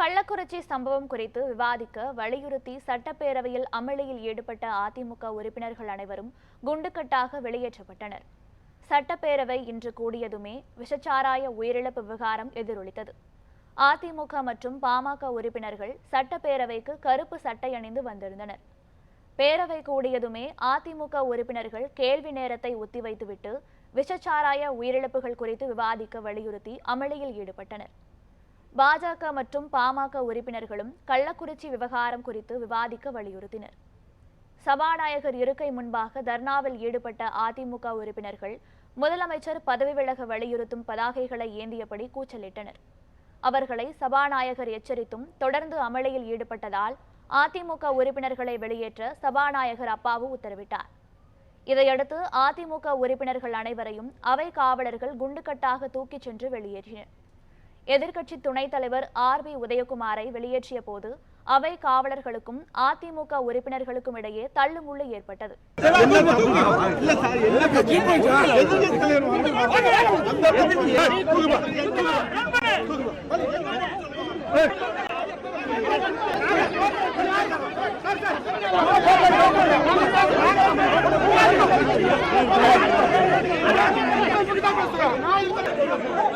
கள்ளக்குறிச்சி சம்பவம் குறித்து விவாதிக்க வலியுறுத்தி சட்டப்பேரவையில் அமளியில் ஈடுபட்ட அதிமுக உறுப்பினர்கள் அனைவரும் குண்டுக்கட்டாக வெளியேற்றப்பட்டனர். சட்டப்பேரவை இன்று கூடியதுமே விஷச்சாராய உயிரிழப்பு விவகாரம் எதிரொலித்தது. அதிமுக மற்றும் பாமக உறுப்பினர்கள் சட்டப்பேரவைக்கு கருப்பு சட்டை அணிந்து வந்திருந்தனர். பேரவை கூடியதுமே அதிமுக உறுப்பினர்கள் கேள்வி நேரத்தை ஒத்திவைத்துவிட்டு விஷச்சாராய உயிரிழப்புகள் குறித்து விவாதிக்க வலியுறுத்தி அமளியில் ஈடுபட்டனர். பாஜக மற்றும் பாமக உறுப்பினர்களும் கள்ளக்குறிச்சி விவகாரம் குறித்து விவாதிக்க வலியுறுத்தினர். சபாநாயகர் இருக்கை முன்பாக தர்ணாவில் ஈடுபட்ட அதிமுக உறுப்பினர்கள் முதலமைச்சர் பதவி விலக வலியுறுத்தும் பதாகைகளை ஏந்தியபடி கூச்சலிட்டனர். அவர்களை சபாநாயகர் எச்சரித்தும் தொடர்ந்து அமளியில் ஈடுபட்டதால் அதிமுக உறுப்பினர்களை வெளியேற்ற சபாநாயகர் அப்பாவு உத்தரவிட்டார். இதையடுத்து அதிமுக உறுப்பினர்கள் அனைவரையும் அவை காவலர்கள் குண்டுக்கட்டாக தூக்கிச் சென்று வெளியேற்றினர். எதிர்க்கட்சி துணைத் தலைவர் ஆர் பி உதயகுமாரை வெளியேற்றிய போது அவை காவலர்களுக்கும் அதிமுக உறுப்பினர்களுக்கும் இடையே தள்ளுமுள்ளு ஏற்பட்டது. அதன்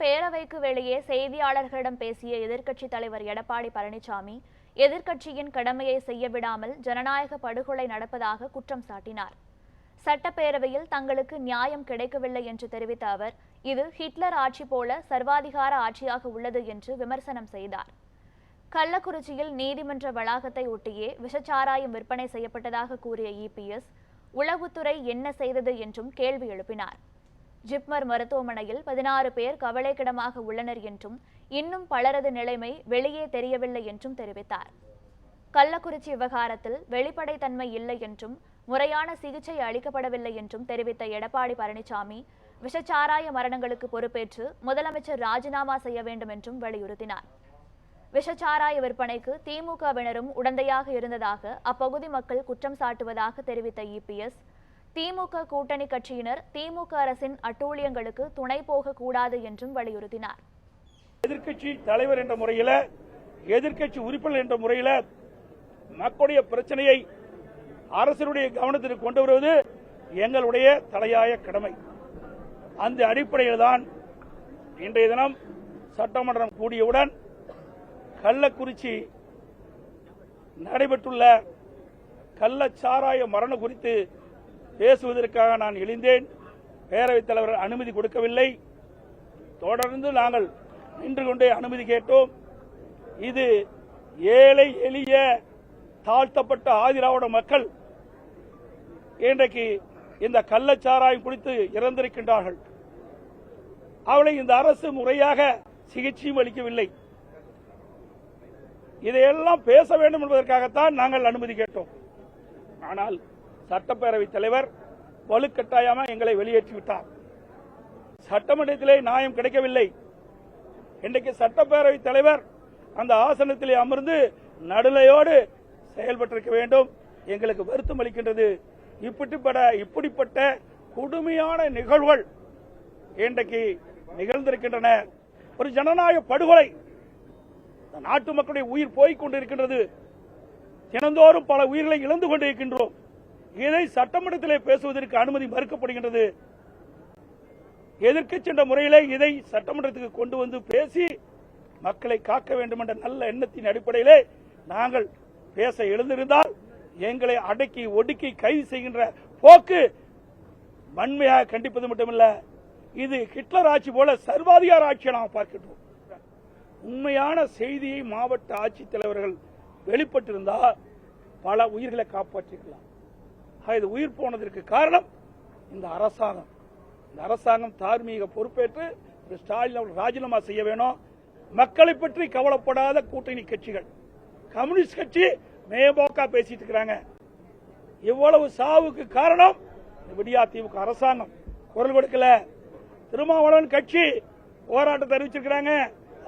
பேரவைக்கு வெளியே செய்தியாளர்களிடம் பேசிய எதிர்க்கட்சித் தலைவர் எடப்பாடி பழனிசாமி எதிர்க்கட்சியின் கடமையை செய்யவிடாமல் ஜனநாயக படுகொலை நடப்பதாக குற்றம் சாட்டினார். சட்டப்பேரவையில் தங்களுக்கு நியாயம் கிடைக்கவில்லை என்று தெரிவித்த அவர் இது ஹிட்லர் ஆட்சி போல சர்வாதிகார ஆட்சியாக உள்ளது என்று விமர்சனம் செய்தார். கள்ளக்குறிச்சியில் நீதிமன்ற வளாகத்தை ஒட்டியே விஷச்சாராயம் விற்பனை செய்யப்பட்டதாக கூறிய இபிஎஸ் உளவுத்துறை என்ன செய்தது என்றும் கேள்வி எழுப்பினார். ஜிப்மர் மருத்துவமனையில் பதினாறு பேர் கவலைக்கிடமாக உள்ளனர் என்றும் இன்னும் பலரது நிலைமை வெளியே தெரியவில்லை என்றும் தெரிவித்தார். கள்ளக்குறிச்சி விவகாரத்தில் வெளிப்படைத்தன்மை இல்லை என்றும் முறையான சிகிச்சை அளிக்கப்படவில்லை என்றும் தெரிவித்த எடப்பாடி பழனிசாமி விஷச்சாராய மரணங்களுக்கு பொறுப்பேற்று முதலமைச்சர் ராஜினாமா செய்ய வேண்டும் என்றும் வலியுறுத்தினார். விஷச்சாராய விற்பனைக்கு திமுகவினரும் உடந்தையாக இருந்ததாக அப்பகுதி மக்கள் குற்றம் சாட்டுவதாக தெரிவித்த இபிஎஸ் திமுக கூட்டணி கட்சியினர் திமுக அரசின் அட்டூழியங்களுக்கு துணை போகக்கூடாது என்றும் வலியுறுத்தினார். எதிர்க்கட்சி தலைவர் என்ற முறையில் எதிர்க்கட்சி உறுப்பினர் என்ற முறையில் மக்களுடைய பிரச்சனையை அரசினுடைய கவனத்திற்கு கொண்டு வருவது எங்களுடைய தலையாய கடமை. அந்த அடிப்படையில் தான் இன்றைய தினம் சட்டமன்றம் கூடியவுடன் கள்ளக்குறிச்சி நடைபெற்றுள்ள கள்ளச்சாராய மரணம் குறித்து பேசுவதற்காக நான் எழுந்தேன். பேரவைத் தலைவர் அனுமதி கொடுக்கவில்லை. தொடர்ந்து நாங்கள் நின்று கொண்டே அனுமதி கேட்டோம். இது ஏழை எளிய தாழ்த்தப்பட்ட ஆதிராவிட மக்கள் இன்றைக்கு இந்த கள்ளச்சாராயம் குடித்து இறந்திருக்கின்றார்கள். அவளை இந்த அரசு முறையாக சிகிச்சையும் அளிக்கவில்லை. இதையெல்லாம் பேச வேண்டும் என்பதற்காகத்தான் நாங்கள் அனுமதி கேட்டோம். ஆனால் சட்டப்பேரவைத் தலைவர் வலுக்கட்டாயமாக எங்களை வெளியேற்றிவிட்டார் சட்டமன்றத்திலே நியாயம் கிடைக்கவில்லை. இன்றைக்கு சட்டப்பேரவைத் தலைவர் அந்த ஆசனத்திலே அமர்ந்து நடுலையோடு செயல்பட்டிருக்க வேண்டும். எங்களுக்கு வருத்தம் அளிக்கின்றது. இப்படிப்பட இப்படிப்பட்ட கொடுமையான நிகழ்வுகள் இன்றைக்கு நிகழ்ந்திருக்கின்றன. ஒரு ஜனநாயக படுகொலை நாட்டு மக்களுடைய உயிர் போய்க் கொண்டிருக்கின்றது. தினந்தோறும் பல உயிர்களை இழந்து கொண்டிருக்கின்றோம். இதை சட்டமன்றத்திலே பேசுவதற்கு அனுமதி மறுக்கப்படுகின்றது? எதிர்க்கட்சி சென்ற முறையிலே இதை சட்டமன்றத்துக்கு கொண்டு வந்து பேசி மக்களை காக்க வேண்டும் என்ற நல்ல எண்ணத்தின் அடிப்படையிலே நாங்கள் பேச எழுந்திருந்தால் எங்களை அடக்கி ஒடுக்கி கைது செய்கின்ற போக்கு வன்மையாக கண்டிப்பது மட்டுமல்ல இது ஹிட்லர் ஆட்சி போல சர்வாதிகார ஆட்சியை நாம் பார்க்கின்றோம். உண்மையான செய்தியை மாவட்ட ஆட்சித்தலைவர்கள் வெளிப்பட்டிருந்தால் பல உயிர்களை காப்பாற்றிக்கலாம். இது உயிர் போனதற்கு காரணம் இந்த அரசாங்கம். இந்த அரசாங்கம் தார்மீக பொறுப்பேற்று திரு ஸ்டாலின் அவர்கள் ராஜினாமா செய்ய வேணும். மக்களை பற்றி கவலைப்படாத கூட்டணி கட்சிகள். கம்யூனிஸ்ட் கட்சி மேம்போக்கா பேசிட்டு இருக்கிறாங்க. இவ்வளவு சாவுக்கு காரணம் இந்த விடியா திமுக அரசாங்கம். குரல் கொடுக்கல. திருமாவளவன் கட்சி போராட்டத்தை தெரிவிச்சிருக்கிறாங்க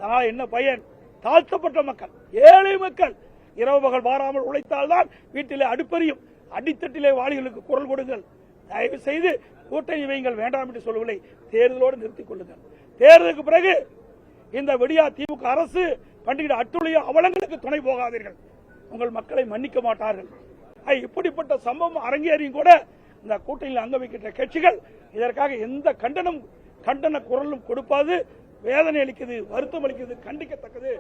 அதனால என்ன பயன்? தாழ்த்தப்பட்ட மக்கள் ஏழை மக்கள் இரவு பகல் வாராமல் உழைத்தால்தான் வீட்டிலே அடுப்பறியும். அடித்தட்டிலே வாளிகளுக்கு குரல் கொடுங்கள். தயவு செய்து கூட்டணி வைங்கள் வேண்டாம் என்று சொல்லவில்லை. தேர்தலோடு நிறுத்திக் கொள்ளுங்கள். தேர்தலுக்கு பிறகு இந்த விடியா திமுக அரசு பண்டிகை அட்டுழிய அவலங்களுக்கு துணை போகாதீர்கள். உங்கள் மக்களை மன்னிக்க மாட்டார்கள். இப்படிப்பட்ட சம்பவம் அரங்கேறியும் கூட இந்த கூட்டணியில் அங்க வைக்கின்ற கட்சிகள் இதற்காக எந்த கண்டனம் கண்டன குரலும் கொடுப்பாது வேதனை அளிக்குது வருத்தம் அளிக்குது கண்டிக்கத்தக்கது.